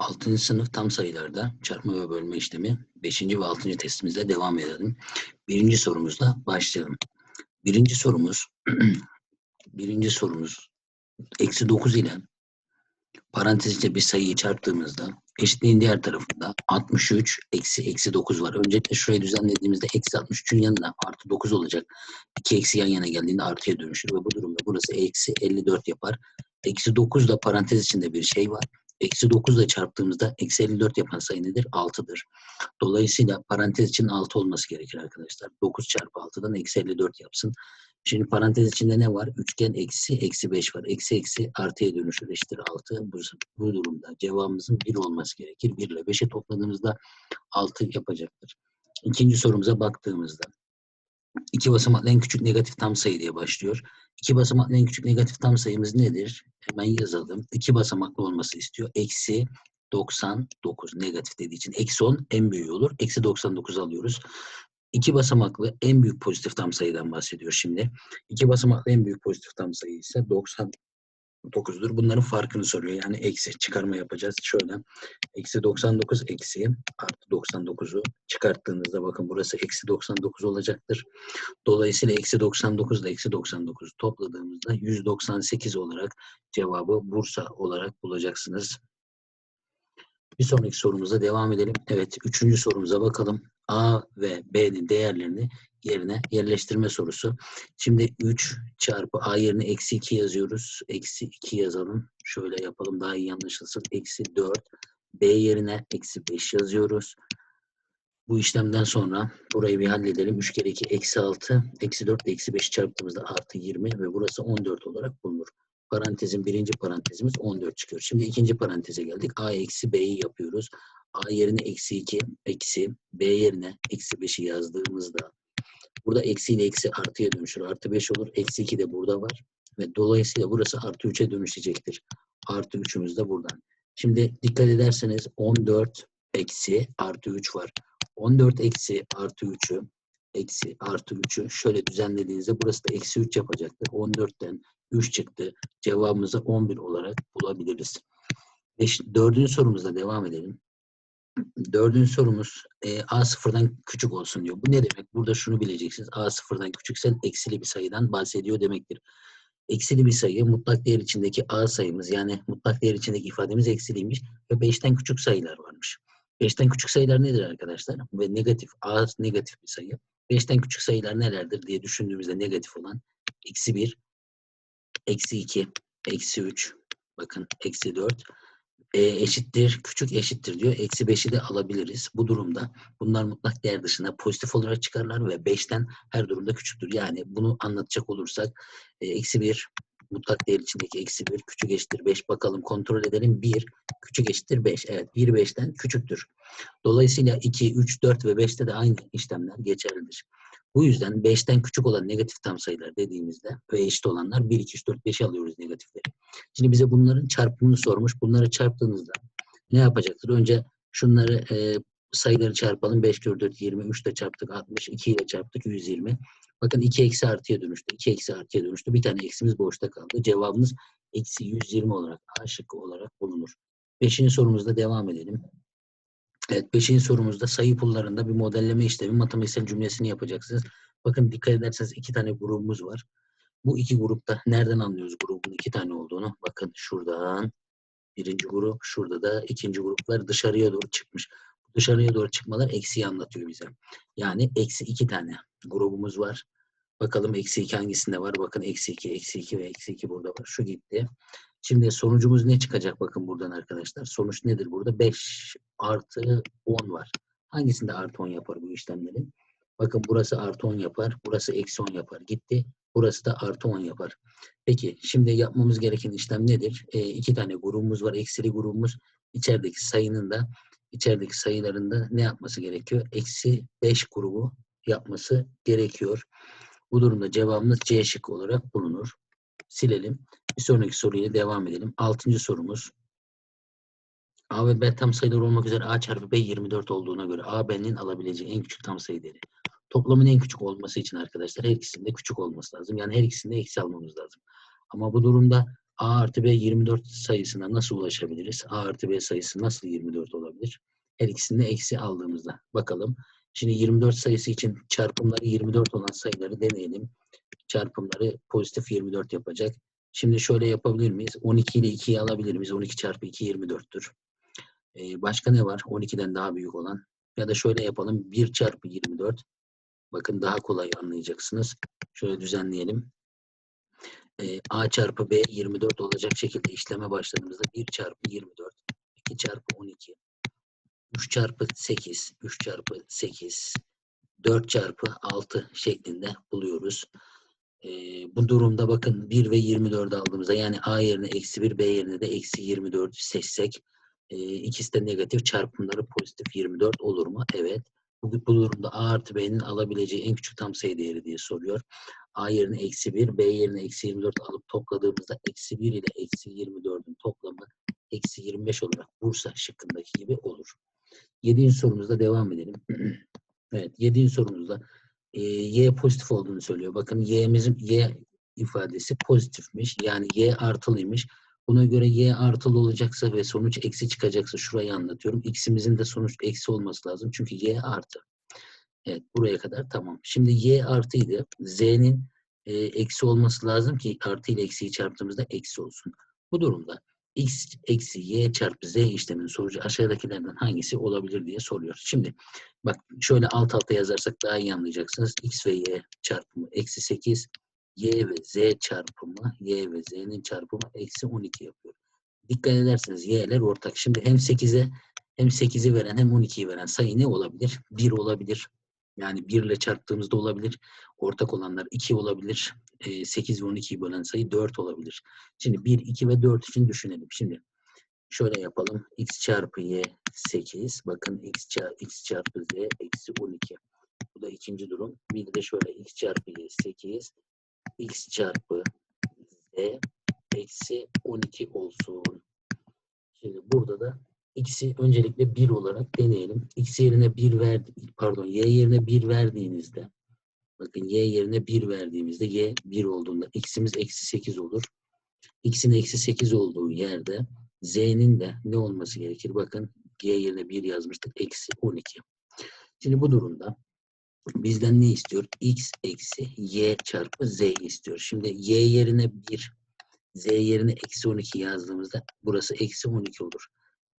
6. sınıf tam sayılarda çarpma ve bölme işlemi 5. ve 6. testimizle devam edelim. Birinci sorumuzla başlayalım. Birinci sorumuz birinci sorumuz eksi 9 ile parantez içinde bir sayıyı çarptığımızda eşitliğin diğer tarafında 63 eksi eksi 9 var. Öncelikle şurayı düzenlediğimizde eksi 63'ün yanında artı 9 olacak. İki eksi yan yana geldiğinde artıya dönüşür ve bu durumda burası eksi 54 yapar. Eksi 9 da parantez içinde bir şey var. Eksi 9 ile çarptığımızda eksi 54 yapan sayı nedir? 6'dır. Dolayısıyla parantez için 6 olması gerekir arkadaşlar. 9 çarpı 6'dan eksi 54 yapsın. Şimdi parantez içinde ne var? Üçgen eksi eksi 5 var. Eksi eksi artıya dönüşür eşittir 6. Bu, bu durumda cevabımızın 1 olması gerekir. 1 ile 5'e topladığımızda 6 yapacaktır. İkinci sorumuza baktığımızda iki basamaklı en küçük negatif tam sayı diye başlıyor. İki basamaklı en küçük negatif tam sayımız nedir? Hemen yazalım. İki basamaklı olması istiyor. Eksi 99 negatif dediği için. Eksi 10 en büyüğü olur. Eksi 99 alıyoruz. İki basamaklı en büyük pozitif tam sayıdan bahsediyor şimdi. İki basamaklı en büyük pozitif tam sayı ise 99'dur. Bunların farkını soruyor. Yani eksi çıkarma yapacağız. Şöyle eksi 99 eksi artı 99'u çıkarttığınızda bakın burası eksi 99 olacaktır. Dolayısıyla eksi 99 ile eksi 99 topladığımızda 198 olarak cevabı Bursa olarak bulacaksınız. Bir sonraki sorumuza devam edelim. Evet, üçüncü sorumuza bakalım. A ve B'nin değerlerini yerine yerleştirme sorusu. Şimdi 3 çarpı A yerine eksi 2 yazıyoruz. Eksi 2 yazalım. Şöyle yapalım daha iyi anlaşılsın. Eksi 4. B yerine eksi 5 yazıyoruz. Bu işlemden sonra burayı bir halledelim. 3 kere 2 eksi 6. Eksi 4 ile eksi 5 çarptığımızda artı 20 ve burası 14 olarak bulunur. Parantezin birinci parantezimiz 14 çıkıyor. Şimdi ikinci paranteze geldik. A eksi B'yi yapıyoruz. A yerine eksi 2, eksi B yerine eksi 5'i yazdığımızda burada eksi ile eksi artıya dönüşür. Artı 5 olur. Eksi 2 de burada var. Ve dolayısıyla burası artı 3'e dönüşecektir. Artı 3'ümüz de buradan. Şimdi dikkat ederseniz 14 eksi artı 3 var. 14 eksi artı 3'ü eksi artı 3'ü şöyle düzenlediğinizde burası da eksi 3 yapacaktır. 14'ten 3 çıktı. Cevabımızı 11 olarak bulabiliriz. Dördüncü sorumuzla devam edelim. Dördüncü sorumuz e, A sıfırdan küçük olsun diyor. Bu ne demek? Burada şunu bileceksiniz. A sıfırdan küçükse eksili bir sayıdan bahsediyor demektir. Eksili bir sayı mutlak değer içindeki A sayımız yani mutlak değer içindeki ifademiz eksiliymiş ve 5'ten küçük sayılar varmış. 5'ten küçük sayılar nedir arkadaşlar? Ve negatif, A negatif bir sayı. 5'ten küçük sayılar nelerdir diye düşündüğümüzde negatif olan eksi 1, eksi 2, eksi 3, bakın eksi 4, e, eşittir, küçük eşittir diyor. Eksi 5'i de alabiliriz. Bu durumda bunlar mutlak değer dışında pozitif olarak çıkarlar ve 5'ten her durumda küçüktür. Yani bunu anlatacak olursak e, eksi 1 mutlak değer içindeki eksi 1 küçük eşittir 5 bakalım kontrol edelim. 1 küçük eşittir 5. Evet 1 5'ten küçüktür. Dolayısıyla 2, 3, 4 ve 5'te de aynı işlemler geçerlidir. Bu yüzden 5'ten küçük olan negatif tam sayılar dediğimizde ve eşit olanlar 1, 2, 3, 4, 5'i alıyoruz negatifleri. Şimdi bize bunların çarpımını sormuş. Bunları çarptığınızda ne yapacaktır? Önce şunları e, sayıları çarpalım. 5 kere 4, 20. 3 ile çarptık 60. 2 ile çarptık 120. Bakın 2 eksi artıya dönüştü. 2 eksi artıya dönüştü. Bir tane eksimiz boşta kaldı. Cevabımız eksi 120 olarak A şıkkı olarak bulunur. Beşinci sorumuzda devam edelim. Evet, beşinci sorumuzda sayı pullarında bir modelleme işlemi matematiksel cümlesini yapacaksınız. Bakın dikkat ederseniz iki tane grubumuz var. Bu iki grupta nereden anlıyoruz grubun iki tane olduğunu? Bakın şuradan birinci grup, şurada da ikinci gruplar dışarıya doğru çıkmış. Dışarıya doğru çıkmalar eksiği anlatıyor bize. Yani eksi iki tane grubumuz var. Bakalım eksi iki hangisinde var? Bakın eksi iki, eksi iki ve eksi iki burada var. Şu gitti. Şimdi sonucumuz ne çıkacak bakın buradan arkadaşlar. Sonuç nedir burada? 5 artı 10 var. Hangisinde artı 10 yapar bu işlemlerin? Bakın burası artı 10 yapar. Burası eksi 10 yapar. Gitti. Burası da artı 10 yapar. Peki şimdi yapmamız gereken işlem nedir? E, iki tane grubumuz var. Eksili grubumuz. İçerideki sayının da içerideki sayılarında ne yapması gerekiyor? Eksi 5 grubu yapması gerekiyor. Bu durumda cevabımız C şık olarak bulunur. Silelim. Bir sonraki soruyla devam edelim. Altıncı sorumuz. A ve B tam sayılar olmak üzere A çarpı B 24 olduğuna göre A, B'nin alabileceği en küçük tam sayı değeri. Toplamın en küçük olması için arkadaşlar her ikisinde küçük olması lazım. Yani her ikisinde eksi almamız lazım. Ama bu durumda A artı B 24 sayısına nasıl ulaşabiliriz? A artı B sayısı nasıl 24 olabilir? Her ikisini de eksi aldığımızda. Bakalım. Şimdi 24 sayısı için çarpımları 24 olan sayıları deneyelim. Çarpımları pozitif 24 yapacak. Şimdi şöyle yapabilir miyiz? 12 ile 2'yi alabilir miyiz? 12 çarpı 2 24'tür. Başka ne var? 12'den daha büyük olan. Ya da şöyle yapalım. 1 çarpı 24. Bakın daha kolay anlayacaksınız. Şöyle düzenleyelim. A çarpı B 24 olacak şekilde işleme başladığımızda 1 çarpı 24, 2 çarpı 12, 3 çarpı 8, 3 çarpı 8, 4 çarpı 6 şeklinde buluyoruz. Ee, bu durumda bakın 1 ve 24 aldığımızda yani A yerine eksi 1, B yerine de eksi 24 seçsek e, ikisi de negatif çarpımları pozitif 24 olur mu? Evet. Bu, bu durumda A artı B'nin alabileceği en küçük tam sayı değeri diye soruyor. A yerine eksi 1, B yerine eksi 24 alıp topladığımızda eksi 1 ile eksi 24'ün toplamı eksi 25 olarak Bursa şıkkındaki gibi olur. Yedinci sorumuzda devam edelim. evet, yedinci sorumuzda e, Y pozitif olduğunu söylüyor. Bakın Y'mizin Y ifadesi pozitifmiş. Yani Y artılıymış. Buna göre Y artılı olacaksa ve sonuç eksi çıkacaksa şurayı anlatıyorum. X'imizin de sonuç eksi olması lazım. Çünkü Y artı. Evet buraya kadar tamam. Şimdi Y artıydı. Z'nin e, eksi olması lazım ki artı ile eksiyi çarptığımızda eksi olsun. Bu durumda x eksi y çarpı z işleminin sonucu aşağıdakilerden hangisi olabilir diye soruyor. Şimdi bak şöyle alt alta yazarsak daha iyi anlayacaksınız. x ve y çarpımı eksi 8 y ve z çarpımı y ve z'nin çarpımı eksi 12 yapıyor. Dikkat ederseniz y'ler ortak. Şimdi hem 8'e hem 8'i veren hem 12'yi veren sayı ne olabilir? 1 olabilir. Yani 1 ile çarptığımızda olabilir. Ortak olanlar 2 olabilir. 8 ve 12'yi bölen sayı 4 olabilir. Şimdi 1, 2 ve 4 için düşünelim. Şimdi şöyle yapalım. x çarpı y 8. Bakın x, çarpı, x çarpı z eksi 12. Bu da ikinci durum. Bir de şöyle x çarpı y 8. x çarpı z eksi 12 olsun. Şimdi burada da x'i öncelikle 1 olarak deneyelim. x yerine 1 verdi, pardon y yerine 1 verdiğinizde bakın y yerine 1 verdiğimizde y 1 olduğunda x'imiz eksi 8 olur. x'in eksi 8 olduğu yerde z'nin de ne olması gerekir? Bakın y yerine 1 yazmıştık. Eksi 12. Şimdi bu durumda bizden ne istiyor? x eksi y çarpı z istiyor. Şimdi y yerine 1 z yerine eksi 12 yazdığımızda burası eksi 12 olur.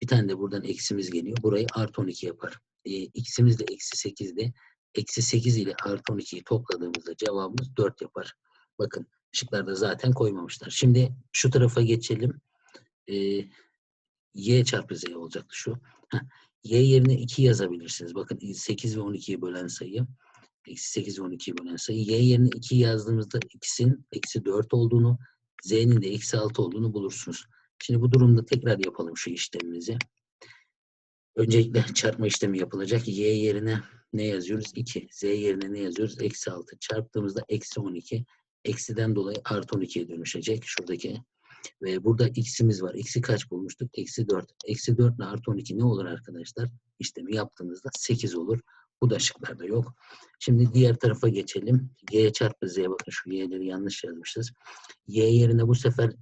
Bir tane de buradan eksimiz geliyor. Burayı artı 12 yapar. E, x'imiz de eksi 8'de. Eksi 8 ile artı 12'yi topladığımızda cevabımız 4 yapar. Bakın ışıklarda zaten koymamışlar. Şimdi şu tarafa geçelim. E, y çarpı z olacaktı şu. Heh. Y yerine 2 yazabilirsiniz. Bakın 8 ve 12'yi bölen sayı. Eksi 8 ve 12'yi bölen sayı. Y yerine 2 yazdığımızda x'in eksi 4 olduğunu, z'nin de eksi 6 olduğunu bulursunuz. Şimdi bu durumda tekrar yapalım şu işlemimizi. Öncelikle çarpma işlemi yapılacak. Y yerine ne yazıyoruz? 2. Z yerine ne yazıyoruz? Eksi 6. Çarptığımızda eksi 12. Eksiden dolayı artı 12'ye dönüşecek. Şuradaki. Ve burada x'imiz var. X'i kaç bulmuştuk? Eksi 4. Eksi 4 ile artı 12 ne olur arkadaşlar? İşlemi yaptığınızda 8 olur. Bu da şıklarda yok. Şimdi diğer tarafa geçelim. Y çarpı Z bakın şu y'leri yanlış yazmışız. Y yerine bu sefer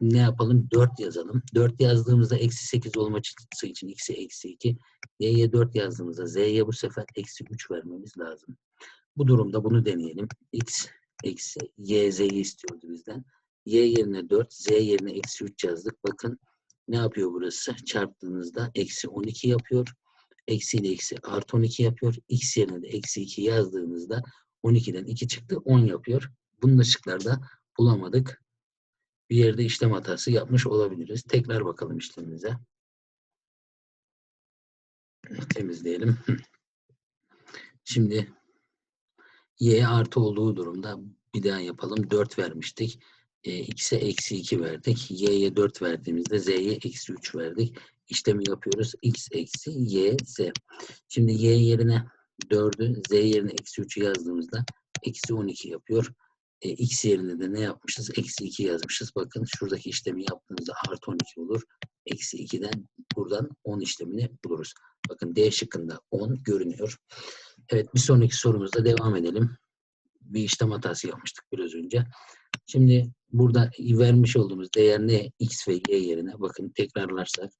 ne yapalım? 4 yazalım. 4 yazdığımızda eksi 8 olması için x'e eksi 2. Y'ye 4 yazdığımızda z'ye bu sefer eksi 3 vermemiz lazım. Bu durumda bunu deneyelim. x eksi y z'yi istiyordu bizden. Y yerine 4, z yerine eksi 3 yazdık. Bakın ne yapıyor burası? Çarptığınızda eksi 12 yapıyor. Eksi ile eksi artı 12 yapıyor. x yerine de eksi 2 yazdığımızda 12'den 2 çıktı 10 yapıyor. Bunun ışıklarda bulamadık bir yerde işlem hatası yapmış olabiliriz. Tekrar bakalım işlemimize. Temizleyelim. Şimdi y artı olduğu durumda bir daha yapalım. 4 vermiştik. E, x'e eksi 2 verdik. y'ye 4 verdiğimizde z'ye eksi 3 verdik. İşlemi yapıyoruz. x eksi y z. Şimdi y yerine 4'ü z yerine eksi 3'ü yazdığımızda eksi 12 yapıyor e, x yerine de ne yapmışız? Eksi 2 yazmışız. Bakın şuradaki işlemi yaptığımızda artı 12 olur. Eksi 2'den buradan 10 işlemini buluruz. Bakın D şıkkında 10 görünüyor. Evet bir sonraki sorumuzda devam edelim. Bir işlem hatası yapmıştık biraz önce. Şimdi burada vermiş olduğumuz değer ne? X ve Y yerine. Bakın tekrarlarsak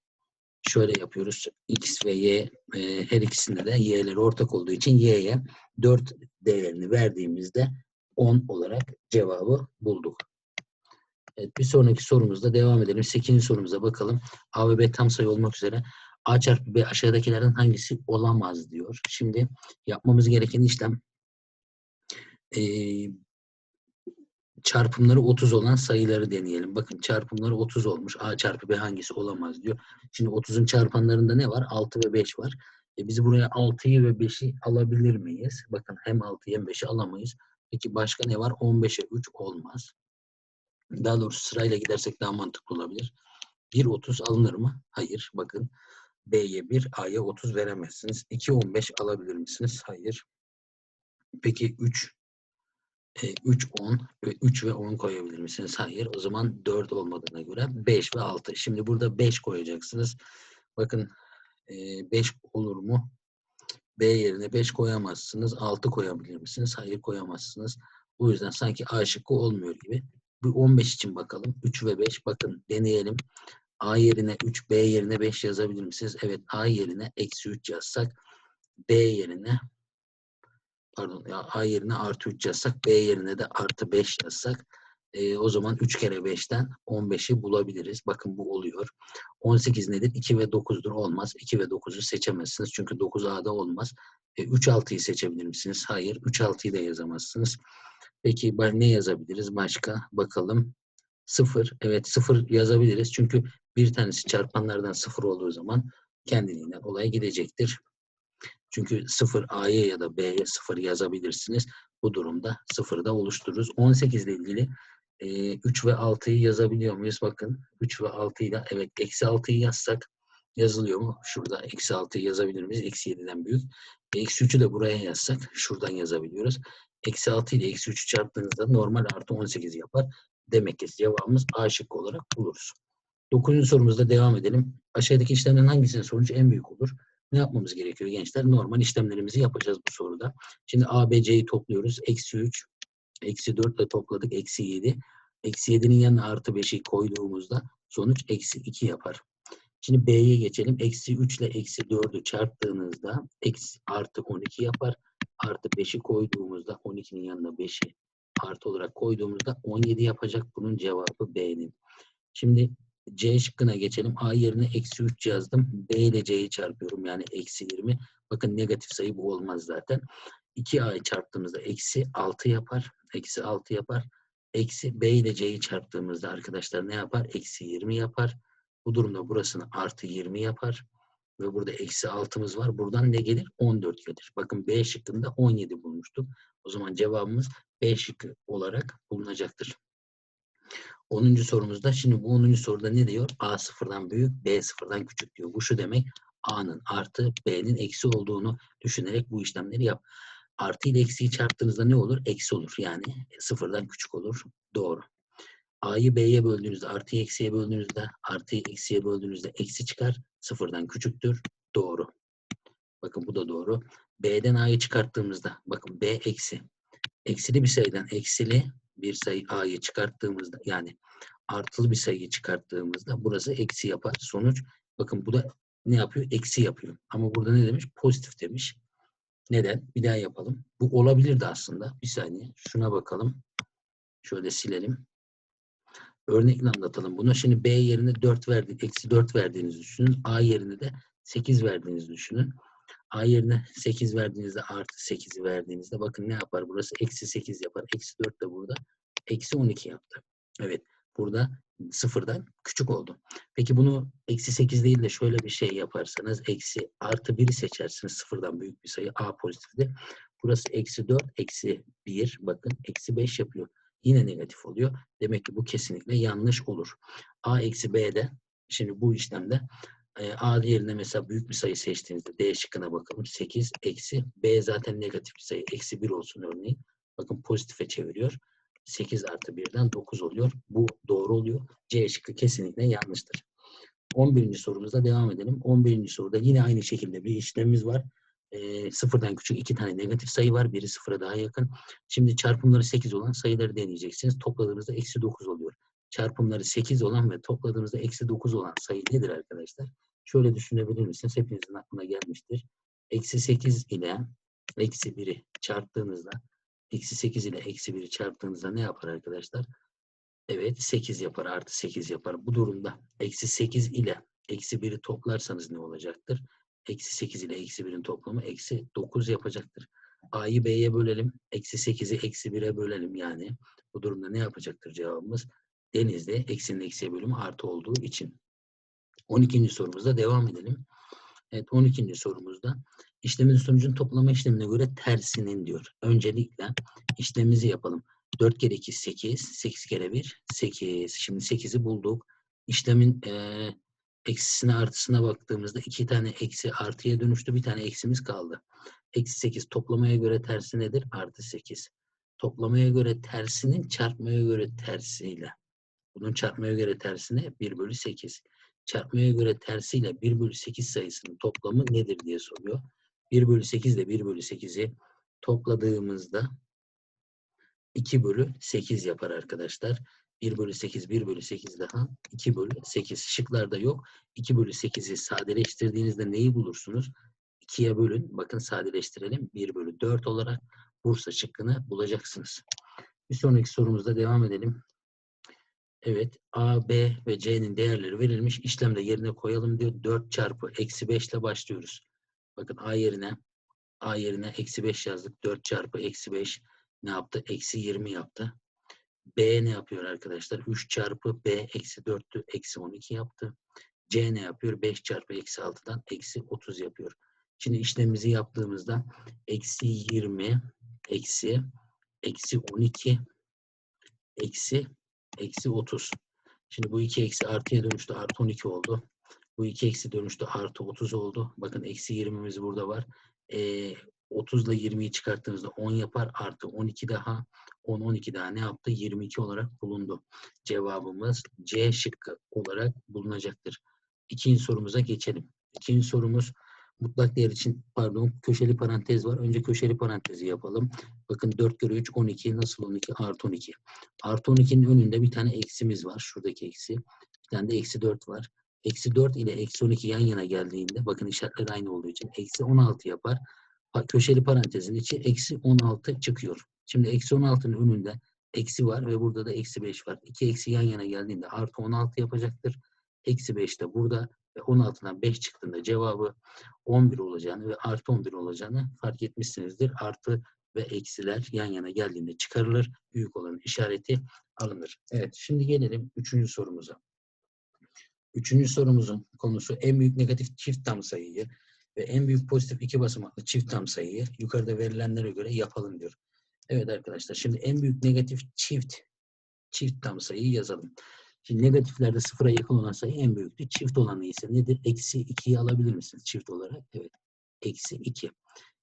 şöyle yapıyoruz. X ve Y e, her ikisinde de Y'ler ortak olduğu için Y'ye 4 değerini verdiğimizde 10 olarak cevabı bulduk. Evet, bir sonraki sorumuzda devam edelim. 8. sorumuza bakalım. A ve B tam sayı olmak üzere A çarpı B aşağıdakilerden hangisi olamaz diyor. Şimdi yapmamız gereken işlem e, çarpımları 30 olan sayıları deneyelim. Bakın çarpımları 30 olmuş. A çarpı B hangisi olamaz diyor. Şimdi 30'un çarpanlarında ne var? 6 ve 5 var. E biz buraya 6'yı ve 5'i alabilir miyiz? Bakın hem 6'yı hem 5'i alamayız. Peki başka ne var? 15'e 3 olmaz. Daha doğrusu sırayla gidersek daha mantıklı olabilir. 1 30 alınır mı? Hayır. Bakın B'ye 1, A'ya 30 veremezsiniz. 2 15 alabilir misiniz? Hayır. Peki 3 e, 3 10 ve 3 ve 10 koyabilir misiniz? Hayır. O zaman 4 olmadığına göre 5 ve 6. Şimdi burada 5 koyacaksınız. Bakın e, 5 olur mu? B yerine 5 koyamazsınız. 6 koyabilir misiniz? Hayır koyamazsınız. Bu yüzden sanki A şıkkı olmuyor gibi. Bu 15 için bakalım. 3 ve 5 bakın deneyelim. A yerine 3, B yerine 5 yazabilir misiniz? Evet A yerine eksi 3 yazsak B yerine pardon ya A yerine artı 3 yazsak B yerine de artı 5 yazsak e, o zaman 3 kere 5'ten 15'i bulabiliriz. Bakın bu oluyor. 18 nedir? 2 ve 9'dur. Olmaz. 2 ve 9'u seçemezsiniz. Çünkü 9 A'da olmaz. E, 3 6'yı seçebilir misiniz? Hayır. 3 6'yı da yazamazsınız. Peki ne yazabiliriz başka? Bakalım. 0. Evet 0 yazabiliriz. Çünkü bir tanesi çarpanlardan 0 olduğu zaman kendiliğinden olay gidecektir. Çünkü 0 A'ya ya da B'ye 0 yazabilirsiniz. Bu durumda 0'ı da oluştururuz. 18 ile ilgili e, 3 ve 6'yı yazabiliyor muyuz? Bakın 3 ve 6'yı da evet eksi 6'yı yazsak yazılıyor mu? Şurada eksi 6'yı yazabilir miyiz? Eksi 7'den büyük. Eksi 3'ü de buraya yazsak şuradan yazabiliyoruz. Eksi 6 ile eksi 3'ü çarptığınızda normal artı 18 yapar. Demek ki cevabımız A şıkkı olarak buluruz. Dokuzuncu sorumuzda devam edelim. Aşağıdaki işlemlerin hangisinin sonucu en büyük olur? Ne yapmamız gerekiyor gençler? Normal işlemlerimizi yapacağız bu soruda. Şimdi A, B, C'yi topluyoruz. Eksi 3, eksi 4 ile topladık. Eksi 7. Eksi 7'nin yanına artı 5'i koyduğumuzda sonuç eksi 2 yapar. Şimdi B'ye geçelim. Eksi 3 ile eksi 4'ü çarptığınızda eksi artı 12 yapar. Artı 5'i koyduğumuzda 12'nin yanına 5'i artı olarak koyduğumuzda 17 yapacak. Bunun cevabı B'nin. Şimdi C şıkkına geçelim. A yerine eksi 3 yazdım. B ile C'yi çarpıyorum. Yani eksi 20. Bakın negatif sayı bu olmaz zaten. 2A'yı çarptığımızda eksi 6 yapar. Eksi 6 yapar. Eksi B ile C'yi çarptığımızda arkadaşlar ne yapar? Eksi 20 yapar. Bu durumda burasını artı 20 yapar. Ve burada eksi 6'mız var. Buradan ne gelir? 14 gelir. Bakın B şıkkında 17 bulmuştuk. O zaman cevabımız B şıkkı olarak bulunacaktır. 10. sorumuzda şimdi bu 10. soruda ne diyor? A sıfırdan büyük, B sıfırdan küçük diyor. Bu şu demek A'nın artı B'nin eksi olduğunu düşünerek bu işlemleri yap. Artı ile eksiyi çarptığınızda ne olur? Eksi olur. Yani sıfırdan küçük olur. Doğru. A'yı B'ye böldüğünüzde, artıyı eksiye böldüğünüzde, artıyı eksiye böldüğünüzde eksi çıkar. Sıfırdan küçüktür. Doğru. Bakın bu da doğru. B'den A'yı çıkarttığımızda, bakın B eksi. Eksili bir sayıdan eksili bir sayı A'yı çıkarttığımızda, yani artılı bir sayıyı çıkarttığımızda burası eksi yapar. Sonuç, bakın bu da ne yapıyor? Eksi yapıyor. Ama burada ne demiş? Pozitif demiş. Neden? Bir daha yapalım. Bu olabilirdi aslında. Bir saniye. Şuna bakalım. Şöyle silelim. Örnekle anlatalım bunu. Şimdi B yerine 4 verdi, eksi 4 verdiğinizi düşünün. A yerine de 8 verdiğinizi düşünün. A yerine 8 verdiğinizde artı 8'i verdiğinizde bakın ne yapar burası? Eksi 8 yapar. Eksi 4 de burada. Eksi 12 yaptı. Evet. Burada sıfırdan küçük oldu. Peki bunu eksi 8 değil de şöyle bir şey yaparsanız eksi artı 1'i seçersiniz. Sıfırdan büyük bir sayı A pozitifti. Burası eksi 4, eksi 1. Bakın eksi 5 yapıyor. Yine negatif oluyor. Demek ki bu kesinlikle yanlış olur. A eksi B'de şimdi bu işlemde A yerine mesela büyük bir sayı seçtiğinizde D şıkkına bakalım. 8 eksi B zaten negatif bir sayı. Eksi 1 olsun örneğin. Bakın pozitife çeviriyor. 8 artı 1'den 9 oluyor. Bu doğru oluyor. C şıkkı kesinlikle yanlıştır. 11. sorumuzda devam edelim. 11. soruda yine aynı şekilde bir işlemimiz var. e, sıfırdan küçük iki tane negatif sayı var. Biri sıfıra daha yakın. Şimdi çarpımları 8 olan sayıları deneyeceksiniz. Topladığınızda eksi 9 oluyor. Çarpımları 8 olan ve topladığınızda eksi 9 olan sayı nedir arkadaşlar? Şöyle düşünebilir misiniz? Hepinizin aklına gelmiştir. Eksi 8 ile eksi 1'i çarptığınızda eksi 8 ile eksi 1'i çarptığınızda ne yapar arkadaşlar? Evet 8 yapar artı 8 yapar. Bu durumda eksi 8 ile eksi 1'i toplarsanız ne olacaktır? Eksi 8 ile eksi 1'in toplamı eksi 9 yapacaktır. A'yı B'ye bölelim. Eksi 8'i eksi 1'e bölelim yani. Bu durumda ne yapacaktır cevabımız? Denizde eksinin eksiye bölümü artı olduğu için. 12. sorumuzda devam edelim. Evet 12. sorumuzda işlemin sonucun toplama işlemine göre tersinin diyor. Öncelikle işlemimizi yapalım. 4 kere 2 8, 8 kere 1 8. Şimdi 8'i bulduk. İşlemin eee eksisine artısına baktığımızda iki tane eksi artıya dönüştü. Bir tane eksimiz kaldı. Eksi 8 toplamaya göre tersi nedir? Artı 8. Toplamaya göre tersinin çarpmaya göre tersiyle. Bunun çarpmaya göre tersine 1 bölü 8. Çarpmaya göre tersiyle 1 bölü 8 sayısının toplamı nedir diye soruyor. 1 bölü 8 ile 1 bölü 8'i topladığımızda 2 bölü 8 yapar arkadaşlar. 1 bölü 8, 1 bölü 8 daha 2 bölü 8. Şıklarda yok. 2 bölü 8'i sadeleştirdiğinizde neyi bulursunuz? 2'ye bölün. Bakın sadeleştirelim. 1 bölü 4 olarak Bursa şıkkını bulacaksınız. Bir sonraki sorumuzda devam edelim. Evet. A, B ve C'nin değerleri verilmiş. İşlemde yerine koyalım diyor. 4 çarpı eksi 5 ile başlıyoruz. Bakın A yerine A yerine eksi 5 yazdık. 4 çarpı eksi 5 ne yaptı? Eksi 20 yaptı. B ne yapıyor arkadaşlar? 3 çarpı B eksi 4'tü. Eksi 12 yaptı. C ne yapıyor? 5 çarpı eksi 6'dan eksi 30 yapıyor. Şimdi işlemimizi yaptığımızda eksi 20 eksi eksi 12 eksi eksi 30. Şimdi bu iki eksi artıya dönüştü. Artı 12 oldu. Bu iki eksi dönüştü. Artı 30 oldu. Bakın eksi 20'miz burada var. Ee, 30 ile 20'yi çıkarttığımızda 10 yapar. Artı 12 daha. 10, 12 daha ne yaptı? 22 olarak bulundu. Cevabımız C şıkkı olarak bulunacaktır. İkinci sorumuza geçelim. İkinci sorumuz mutlak değer için pardon köşeli parantez var. Önce köşeli parantezi yapalım. Bakın 4 kere 3 12 nasıl 12? Artı 12. Artı 12'nin önünde bir tane eksimiz var. Şuradaki eksi. Bir tane de eksi 4 var. Eksi 4 ile eksi 12 yan yana geldiğinde bakın işaretler aynı olduğu için eksi 16 yapar. Köşeli parantezin içi eksi 16 çıkıyor. Şimdi eksi 16'nın önünde eksi var ve burada da eksi 5 var. İki eksi yan yana geldiğinde artı 16 yapacaktır. Eksi 5 de burada ve 16'dan 5 çıktığında cevabı 11 olacağını ve artı 11 olacağını fark etmişsinizdir. Artı ve eksiler yan yana geldiğinde çıkarılır. Büyük olanın işareti alınır. Evet şimdi gelelim üçüncü sorumuza. Üçüncü sorumuzun konusu en büyük negatif çift tam sayıyı ve en büyük pozitif iki basamaklı çift tam sayıyı yukarıda verilenlere göre yapalım diyor. Evet arkadaşlar şimdi en büyük negatif çift çift tam sayıyı yazalım. Şimdi negatiflerde sıfıra yakın olan sayı en büyüktü. Çift olanı ise nedir? Eksi 2'yi alabilir misiniz çift olarak? Evet. Eksi 2.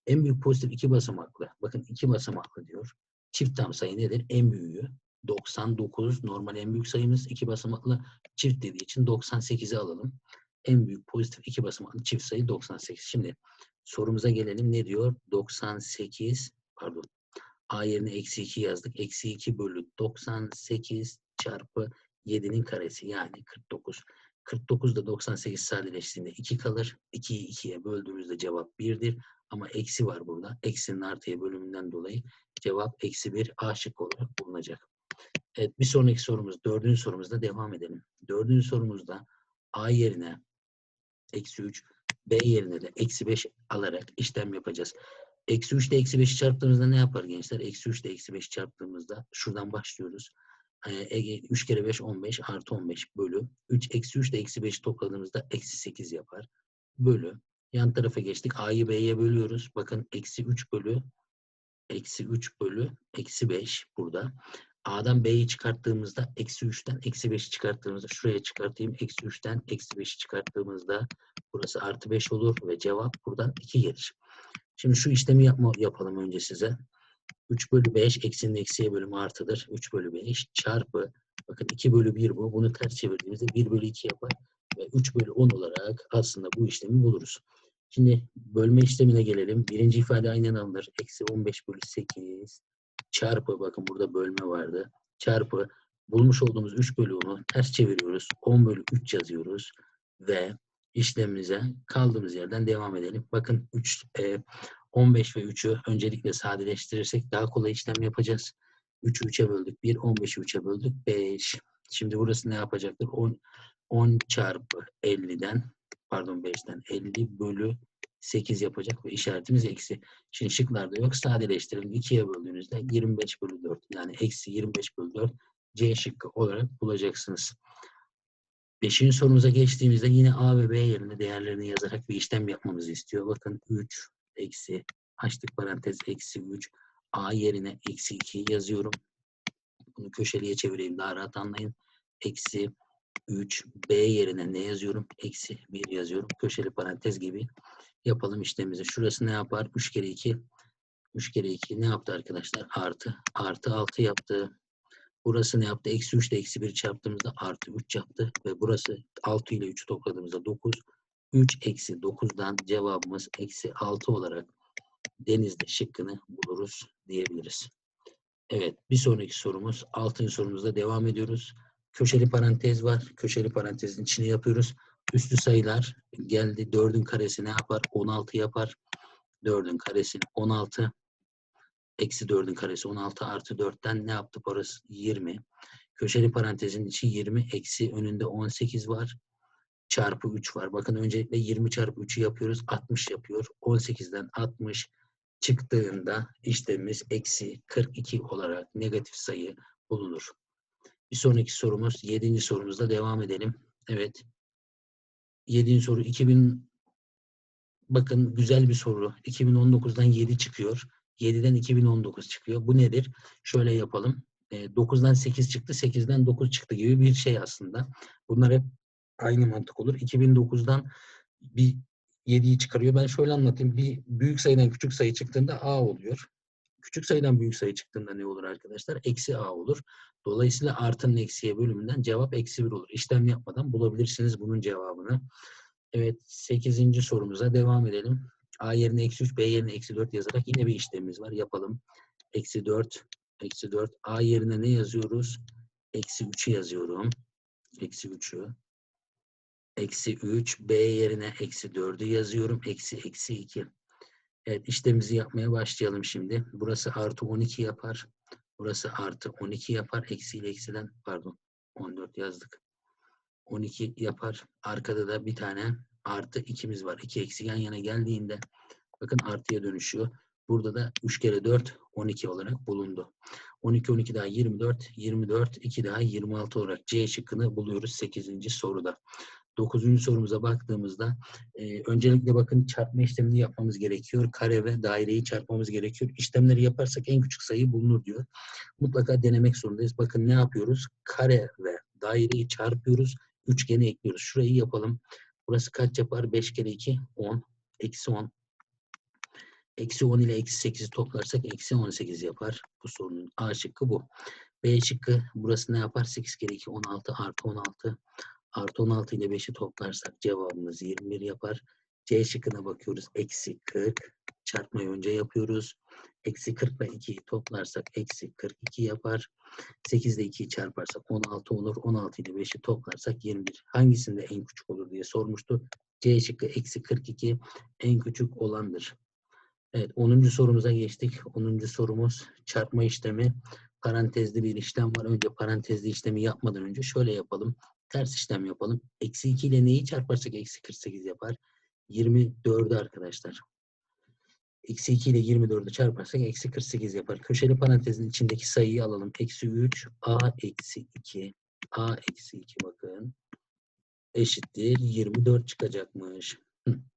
En büyük pozitif iki basamaklı. Bakın iki basamaklı diyor. Çift tam sayı nedir? En büyüğü 99. Normal en büyük sayımız iki basamaklı çift dediği için 98'i alalım. En büyük pozitif iki basamaklı çift sayı 98. Şimdi sorumuza gelelim. Ne diyor? 98 pardon A yerine eksi 2 yazdık. Eksi 2 bölü 98 çarpı 7'nin karesi yani 49. 49 da 98 sadeleştiğinde 2 kalır. 2'yi 2'ye böldüğümüzde cevap 1'dir. Ama eksi var burada. Eksinin artıya bölümünden dolayı cevap eksi 1 A şık olarak bulunacak. Evet bir sonraki sorumuz dördüncü sorumuzda devam edelim. Dördüncü sorumuzda A yerine eksi 3 B yerine de eksi 5 alarak işlem yapacağız. Eksi 3 ile eksi 5'i çarptığımızda ne yapar gençler? Eksi 3 ile eksi 5'i çarptığımızda şuradan başlıyoruz. Ee, 3 kere 5 15 artı 15 bölü. 3 eksi 3 ile eksi 5'i topladığımızda eksi 8 yapar. Bölü. Yan tarafa geçtik. A'yı B'ye bölüyoruz. Bakın eksi 3 bölü eksi 3 bölü eksi 5 burada. A'dan B'yi çıkarttığımızda eksi 3'ten eksi 5'i çıkarttığımızda şuraya çıkartayım. Eksi 3'ten eksi 5'i çıkarttığımızda burası artı 5 olur ve cevap buradan 2 gelir. Şimdi şu işlemi yapma, yapalım önce size. 3 bölü 5 eksinin eksiye bölümü artıdır. 3 bölü 5 çarpı bakın 2 bölü 1 bu. Bunu ters çevirdiğimizde 1 bölü 2 yapar. Ve 3 bölü 10 olarak aslında bu işlemi buluruz. Şimdi bölme işlemine gelelim. Birinci ifade aynen alınır. Eksi 15 bölü 8 çarpı bakın burada bölme vardı. Çarpı bulmuş olduğumuz 3 bölü 10'u ters çeviriyoruz. 10 bölü 3 yazıyoruz. Ve işlemimize kaldığımız yerden devam edelim. Bakın 3, e, 15 ve 3'ü öncelikle sadeleştirirsek daha kolay işlem yapacağız. 3'ü 3'e böldük 1, 15'i 3'e böldük 5. Şimdi burası ne yapacaktır? 10, 10 çarpı 50'den pardon 5'ten 50 bölü 8 yapacak ve işaretimiz eksi. Şimdi şıklarda yok. Sadeleştirelim. 2'ye böldüğünüzde 25 bölü 4 yani eksi 25 bölü 4 C şıkkı olarak bulacaksınız. Beşinci sorumuza geçtiğimizde yine A ve B yerine değerlerini yazarak bir işlem yapmamızı istiyor. Bakın 3 eksi açtık parantez eksi 3 A yerine eksi 2 yazıyorum. Bunu köşeliye çevireyim daha rahat anlayın. Eksi 3 B yerine ne yazıyorum? Eksi 1 yazıyorum. Köşeli parantez gibi yapalım işlemimizi. Şurası ne yapar? 3 kere 2 3 kere 2 ne yaptı arkadaşlar? Artı. Artı 6 yaptı. Burası ne yaptı? Eksi 3 ile eksi 1 çarptığımızda artı 3 yaptı. Ve burası 6 ile 3'ü topladığımızda 9. 3 eksi 9'dan cevabımız eksi 6 olarak denizde şıkkını buluruz diyebiliriz. Evet bir sonraki sorumuz 6. sorumuzda devam ediyoruz. Köşeli parantez var. Köşeli parantezin içine yapıyoruz. Üstü sayılar geldi. 4'ün karesi ne yapar? 16 yapar. 4'ün karesi 16. Eksi 4'ün karesi 16 artı 4'ten ne yaptı orası? 20. Köşeli parantezin içi 20. Eksi önünde 18 var. Çarpı 3 var. Bakın öncelikle 20 çarpı 3'ü yapıyoruz. 60 yapıyor. 18'den 60 çıktığında işlemimiz eksi 42 olarak negatif sayı bulunur. Bir sonraki sorumuz 7. sorumuzda devam edelim. Evet. 7. soru 2000 bakın güzel bir soru. 2019'dan 7 çıkıyor. 7'den 2019 çıkıyor. Bu nedir? Şöyle yapalım. E, 9'dan 8 çıktı, 8'den 9 çıktı gibi bir şey aslında. Bunlar hep aynı mantık olur. 2009'dan bir 7'yi çıkarıyor. Ben şöyle anlatayım. Bir büyük sayıdan küçük sayı çıktığında A oluyor. Küçük sayıdan büyük sayı çıktığında ne olur arkadaşlar? Eksi A olur. Dolayısıyla artının eksiye bölümünden cevap eksi 1 olur. İşlem yapmadan bulabilirsiniz bunun cevabını. Evet 8. sorumuza devam edelim. A yerine eksi 3, B yerine eksi 4 yazarak yine bir işlemimiz var. Yapalım. Eksi 4, eksi 4. A yerine ne yazıyoruz? Eksi 3'ü yazıyorum. Eksi 3'ü. Eksi 3. B yerine eksi 4'ü yazıyorum. Eksi eksi 2. Evet işlemimizi yapmaya başlayalım şimdi. Burası artı 12 yapar. Burası artı 12 yapar. Eksi ile eksiden pardon 14 yazdık. 12 yapar. Arkada da bir tane artı 2'miz var. 2 eksi yan yana geldiğinde bakın artıya dönüşüyor. Burada da 3 kere 4 12 olarak bulundu. 12 12 daha 24 24 2 daha 26 olarak C şıkkını buluyoruz 8. soruda. 9. sorumuza baktığımızda e, öncelikle bakın çarpma işlemini yapmamız gerekiyor. Kare ve daireyi çarpmamız gerekiyor. İşlemleri yaparsak en küçük sayı bulunur diyor. Mutlaka denemek zorundayız. Bakın ne yapıyoruz? Kare ve daireyi çarpıyoruz. Üçgeni ekliyoruz. Şurayı yapalım. Burası kaç yapar? 5 kere 2 10. Eksi 10. Eksi 10 ile eksi 8'i toplarsak eksi 18 yapar. Bu sorunun A şıkkı bu. B şıkkı burası ne yapar? 8 kere 2 16 artı 16. Artı 16 ile 5'i toplarsak cevabımız 21 yapar. C şıkkına bakıyoruz. Eksi 40. Çarpmayı önce yapıyoruz. Eksi 40 ile 2'yi toplarsak eksi 42 yapar. 8 ile 2'yi çarparsak 16 olur. 16 ile 5'i toplarsak 21. Hangisinde en küçük olur diye sormuştu. C şıkkı eksi 42 en küçük olandır. Evet 10. sorumuza geçtik. 10. sorumuz çarpma işlemi. Parantezli bir işlem var. Önce parantezli işlemi yapmadan önce şöyle yapalım. Ters işlem yapalım. Eksi 2 ile neyi çarparsak eksi 48 yapar. 24'ü arkadaşlar. Eksi 2 ile 24'ü çarparsak eksi 48 yapar. Köşeli parantezin içindeki sayıyı alalım. Eksi 3 a eksi 2 a eksi 2 bakın eşittir 24 çıkacakmış.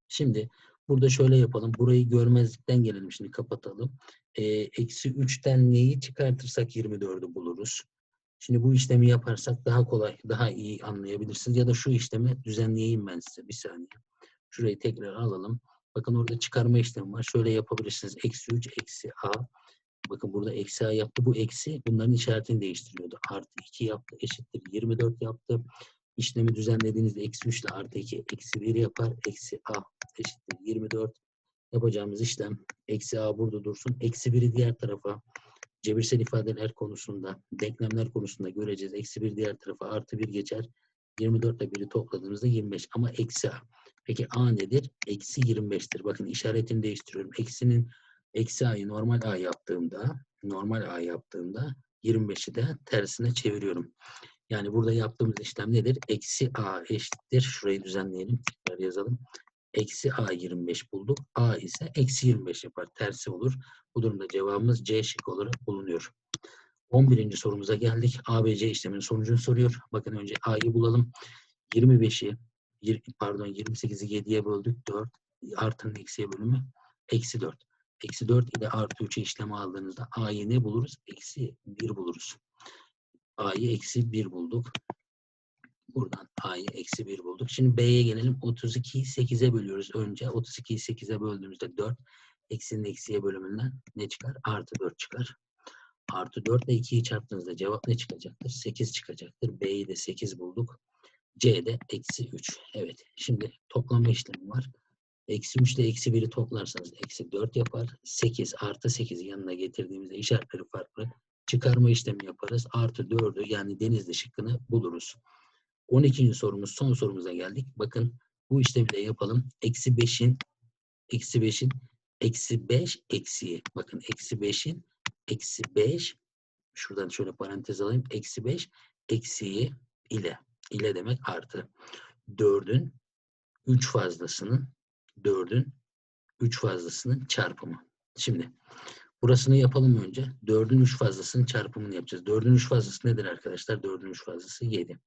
Şimdi burada şöyle yapalım. Burayı görmezlikten gelelim. Şimdi kapatalım. Ee, eksi 3'ten neyi çıkartırsak 24'ü buluruz. Şimdi bu işlemi yaparsak daha kolay, daha iyi anlayabilirsiniz. Ya da şu işlemi düzenleyeyim ben size. Bir saniye. Şurayı tekrar alalım. Bakın orada çıkarma işlemi var. Şöyle yapabilirsiniz. Eksi 3 eksi a. Bakın burada eksi a yaptı. Bu eksi bunların işaretini değiştiriyordu. Artı 2 yaptı. Eşittir 24 yaptı. işlemi düzenlediğinizde eksi 3 ile artı 2 eksi 1 yapar. Eksi a eşittir 24. Yapacağımız işlem eksi a burada dursun. Eksi 1'i diğer tarafa cebirsel ifadeler konusunda, denklemler konusunda göreceğiz. Eksi 1 diğer tarafa artı 1 geçer. 24 ile 1'i topladığımızda 25 ama eksi a. Peki a nedir? Eksi 25'tir. Bakın işaretini değiştiriyorum. Eksinin eksi a'yı normal a yaptığımda normal a yaptığımda 25'i de tersine çeviriyorum. Yani burada yaptığımız işlem nedir? Eksi a eşittir. Şurayı düzenleyelim. Tekrar yazalım. Eksi a 25 bulduk. a ise eksi 25 yapar. Tersi olur. Bu durumda cevabımız C şık olarak bulunuyor. 11. sorumuza geldik. ABC işleminin sonucunu soruyor. Bakın önce a'yı bulalım. 25'i yir- pardon 28'i 7'ye böldük. 4 artının eksiye bölümü eksi 4. Eksi 4 ile artı 3'e işlemi aldığınızda a'yı ne buluruz? Eksi 1 buluruz. a'yı eksi 1 bulduk. Buradan a'yı eksi 1 bulduk. Şimdi b'ye gelelim. 32'yi 8'e bölüyoruz önce. 32'yi 8'e böldüğümüzde 4. Eksinin eksiye bölümünden ne çıkar? Artı 4 çıkar. Artı 4 ile 2'yi çarptığınızda cevap ne çıkacaktır? 8 çıkacaktır. B'yi de 8 bulduk. C'de eksi 3. Evet. Şimdi toplama işlemi var. Eksi 3 ile eksi 1'i toplarsanız eksi 4 yapar. 8 artı 8'i yanına getirdiğimizde işaretleri farklı. Çıkarma işlemi yaparız. Artı 4'ü yani denizli şıkkını buluruz. 12. sorumuz son sorumuza geldik. Bakın bu işlemi de yapalım. Eksi 5'in eksi 5'in eksi 5 eksiği. Bakın eksi 5'in eksi 5 şuradan şöyle parantez alayım. Eksi 5 eksiği ile ile demek artı. 4'ün 3 fazlasının 4'ün 3 fazlasının çarpımı. Şimdi burasını yapalım önce. 4'ün 3 fazlasının çarpımını yapacağız. 4'ün 3 fazlası nedir arkadaşlar? 4'ün 3 fazlası 7.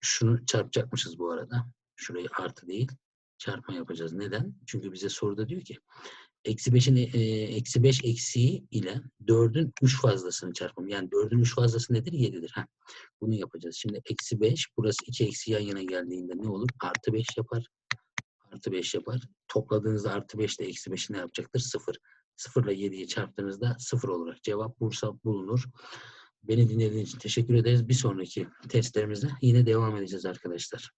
Şunu çarpacakmışız bu arada. Şurayı artı değil. Çarpma yapacağız. Neden? Çünkü bize soruda diyor ki eksi 5'in e, eksi 5 eksiği ile 4'ün 3 fazlasının çarpımı. Yani 4'ün 3 fazlası nedir? 7'dir. Heh. Bunu yapacağız. Şimdi eksi 5 burası 2 eksi yan yana geldiğinde ne olur? Artı 5 yapar. Artı 5 yapar. Topladığınızda artı 5 ile eksi 5'i ne yapacaktır? 0. 0 ile 7'yi çarptığınızda 0 olarak cevap Bursa bulunur. Beni dinlediğiniz için teşekkür ederiz. Bir sonraki testlerimizde yine devam edeceğiz arkadaşlar.